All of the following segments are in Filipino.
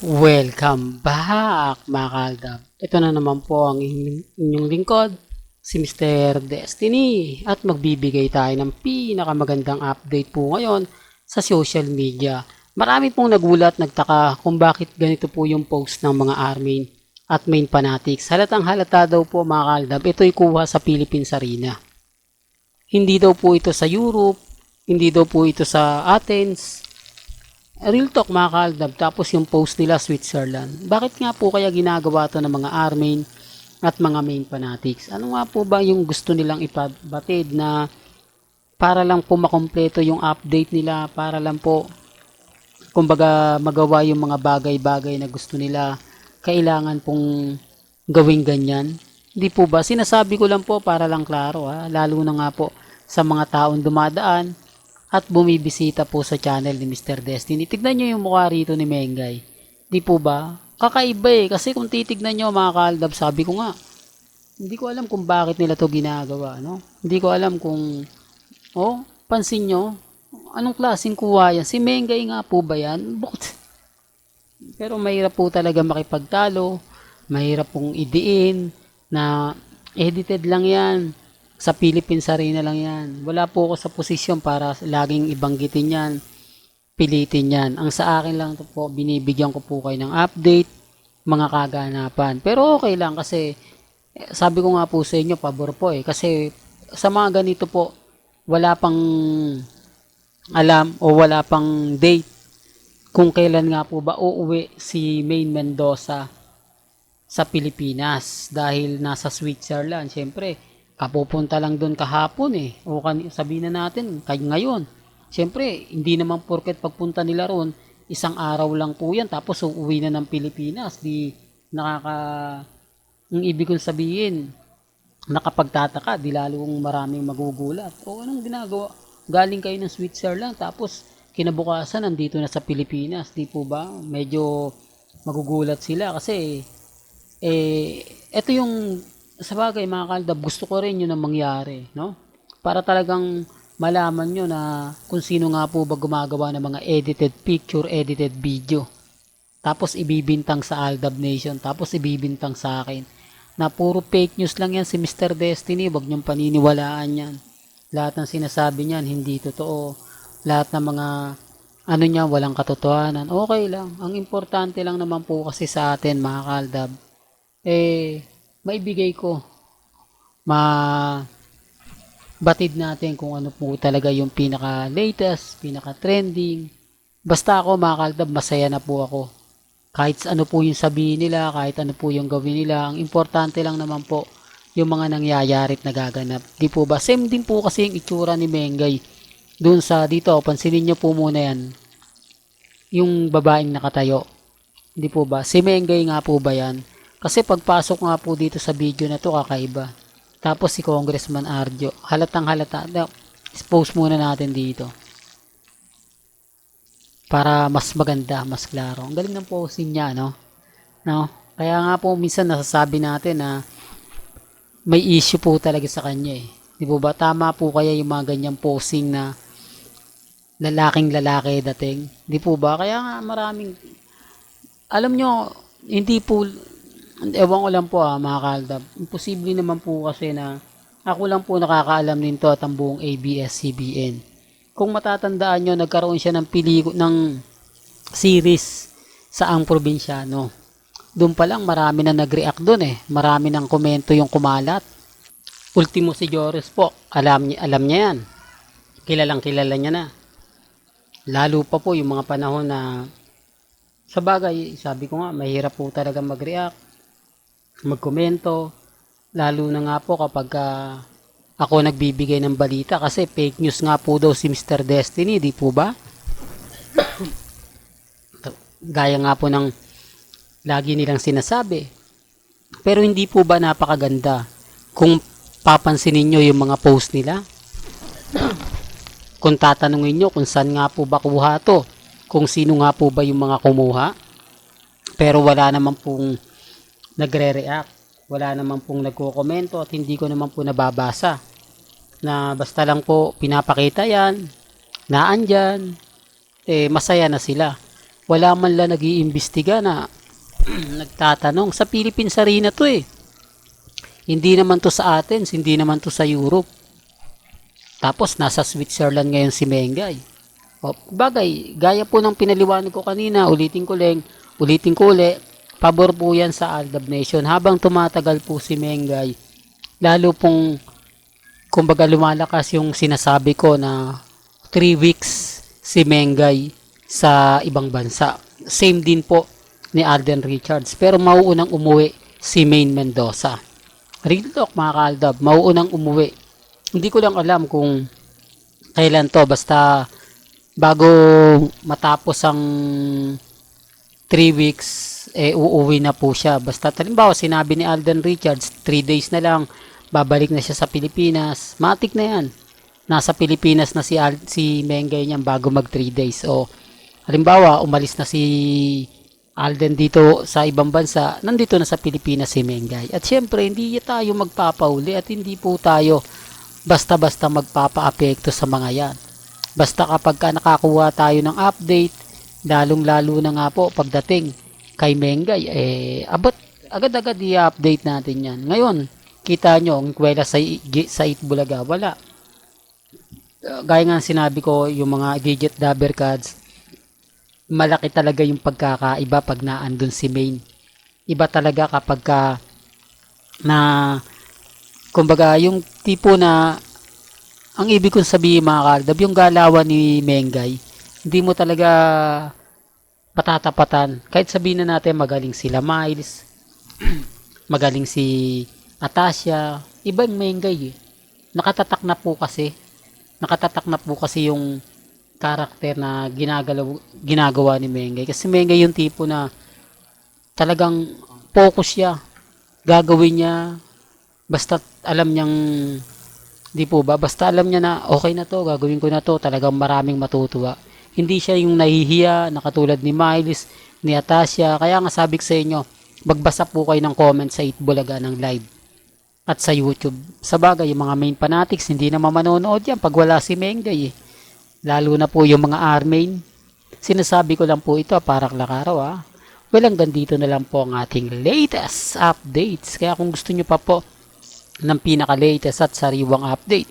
Welcome back mga kaldab. Ito na naman po ang inyong lingkod, si Mr. Destiny. At magbibigay tayo ng pinakamagandang update po ngayon sa social media. Marami pong nagulat, nagtaka kung bakit ganito po yung post ng mga army at main fanatics. Halatang halata daw po mga kaldab, ito'y kuha sa Philippines Arena. Hindi daw po ito sa Europe, hindi daw po ito sa Athens, Real talk mga kaldab, tapos yung post nila Switzerland. Bakit nga po kaya ginagawa to ng mga armin at mga main fanatics? Ano nga po ba yung gusto nilang ipabatid na para lang po makompleto yung update nila, para lang po kumbaga magawa yung mga bagay-bagay na gusto nila, kailangan pong gawing ganyan? Hindi po ba? Sinasabi ko lang po para lang klaro ha, lalo na nga po sa mga taong dumadaan at bumibisita po sa channel ni Mr. Destiny. Tignan nyo yung mukha rito ni Mengay. Di po ba? Kakaiba eh. Kasi kung titignan nyo mga kaldab, sabi ko nga, hindi ko alam kung bakit nila to ginagawa. No? Hindi ko alam kung, oh, pansin nyo, anong klaseng kuha yan? Si Mengay nga po ba yan? Bukod. Pero mahirap po talaga makipagtalo. Mahirap pong idiin na edited lang yan sa Philippines Arena lang yan. Wala po ako sa posisyon para laging ibanggitin yan, pilitin yan. Ang sa akin lang to po, binibigyan ko po kayo ng update, mga kaganapan. Pero okay lang kasi, eh, sabi ko nga po sa inyo, pabor po eh. Kasi sa mga ganito po, wala pang alam o wala pang date kung kailan nga po ba uuwi si Main Mendoza sa Pilipinas dahil nasa Switzerland. Siyempre, kapupunta lang doon kahapon eh. O kan sabihin na natin, kay ngayon. Siyempre, hindi naman porket pagpunta nila roon, isang araw lang po yan, tapos uuwi na ng Pilipinas. Di nakaka... Ang ibig kong sabihin, nakapagtataka, di lalong maraming magugulat. O anong ginagawa? Galing kayo ng Switzerland, tapos kinabukasan nandito na sa Pilipinas. Di po ba? Medyo magugulat sila kasi eh, ito yung sa bagay mga kaldab, gusto ko rin yun ang mangyari, no? Para talagang malaman nyo na kung sino nga po ba gumagawa ng mga edited picture, edited video. Tapos ibibintang sa Aldab Nation, tapos ibibintang sa akin. Na puro fake news lang yan si Mr. Destiny, wag nyong paniniwalaan yan. Lahat ng sinasabi niyan, hindi totoo. Lahat ng mga ano niya, walang katotohanan. Okay lang. Ang importante lang naman po kasi sa atin, mga kaldab, eh, maibigay ko ma batid natin kung ano po talaga yung pinaka latest, pinaka trending. Basta ako mga kaldab, masaya na po ako. Kahit ano po yung sabihin nila, kahit ano po yung gawin nila, ang importante lang naman po yung mga nangyayari at nagaganap. Di po ba? Same din po kasi yung itsura ni Mengay. Doon sa dito, pansinin nyo po muna yan. Yung babaeng nakatayo. Di po ba? Si Mengay nga po ba yan? Kasi pagpasok nga po dito sa video na to kakaiba. Tapos si Congressman Arjo, halatang halata. Expose muna natin dito. Para mas maganda, mas klaro. Ang galing ng posing niya, no? No? Kaya nga po minsan nasasabi natin na may issue po talaga sa kanya eh. Di po ba? Tama po kaya yung mga ganyang posing na lalaking lalaki dating. Di po ba? Kaya nga maraming alam nyo, hindi po ewan ko lang po ah, mga kaldab. Imposible naman po kasi na ako lang po nakakaalam nito at ang buong ABS-CBN. Kung matatandaan nyo, nagkaroon siya ng pelikula ng series sa ang probinsyano. Doon pa lang marami na nag-react doon eh. Marami ng komento yung kumalat. Ultimo si Joris po, alam niya, alam niya yan. Kilalang kilala niya na. Lalo pa po yung mga panahon na sa bagay, sabi ko nga, mahirap po talaga mag-react magkomento lalo na nga po kapag uh, ako nagbibigay ng balita kasi fake news nga po daw si Mr. Destiny, di po ba? Gaya nga po ng lagi nilang sinasabi. Pero hindi po ba napakaganda kung papansinin nyo yung mga post nila? kung tatanungin nyo kung saan nga po ba kuha to, kung sino nga po ba yung mga kumuha, pero wala naman pong nagre-react. Wala naman pong nagko-komento at hindi ko naman po nababasa. Na basta lang po pinapakita yan, naandyan, eh masaya na sila. wala man lang nag-iimbestiga na nagtatanong. Sa Philippines Arena to eh. Hindi naman to sa Athens, hindi naman to sa Europe. Tapos nasa Switzerland ngayon si Mengay. O, bagay, gaya po ng pinaliwanag ko kanina, ulitin ko lang, ulitin ko uli, pabor po yan sa Aldab Nation. Habang tumatagal po si Mengay, lalo pong, kumbaga lumalakas yung sinasabi ko na 3 weeks si Mengay sa ibang bansa. Same din po ni Alden Richards. Pero mauunang umuwi si Maine Mendoza. Real talk mga kaaldab, mauunang umuwi. Hindi ko lang alam kung kailan to. Basta bago matapos ang 3 weeks, eh uuwi na po siya. Basta talimbawa sinabi ni Alden Richards, 3 days na lang, babalik na siya sa Pilipinas. Matik na yan. Nasa Pilipinas na si, Al- si Mengay niyan bago mag 3 days. O halimbawa, umalis na si Alden dito sa ibang bansa, nandito na sa Pilipinas si Mengay. At syempre, hindi tayo magpapauli at hindi po tayo basta-basta magpapa-apekto sa mga yan. Basta kapag ka nakakuha tayo ng update, lalong-lalo na nga po pagdating kay Mengay, eh, abot, agad-agad i-update natin yan. Ngayon, kita nyo, ang kwela sa, sa Itbulaga, wala. Uh, Gaya nga sinabi ko, yung mga digit dabber cards, malaki talaga yung pagkakaiba pag naandun si main. Iba talaga kapag ka na kumbaga yung tipo na ang ibig kong sabihin mga kaldab, yung galawan ni Mengay, hindi mo talaga patatapatan. Kahit sabihin na natin magaling sila Miles, magaling si Atasha, ibang Mengay eh. Nakatatak na po kasi, nakatatak na po kasi yung karakter na ginagalaw, ginagawa ni Mengay. Kasi Mengay yung tipo na talagang focus siya. Gagawin niya, basta alam niyang, di po ba, basta alam niya na okay na to, gagawin ko na to, talagang maraming matutuwa. Hindi siya yung nahihiya na katulad ni Miles, ni Atasha. Kaya nga sabi ko sa inyo, magbasa po kayo ng comment sa Itbulaga ng live at sa YouTube. Sa bagay, yung mga main fanatics, hindi na manonood yan pag wala si Mengay eh lalo na po yung mga armain. Sinasabi ko lang po ito para klaro ah. Well, hanggang dito na lang po ang ating latest updates. Kaya kung gusto nyo pa po ng pinaka-latest at sariwang update,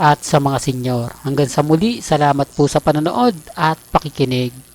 at sa mga senyor. Hanggang sa muli, salamat po sa panonood at pakikinig.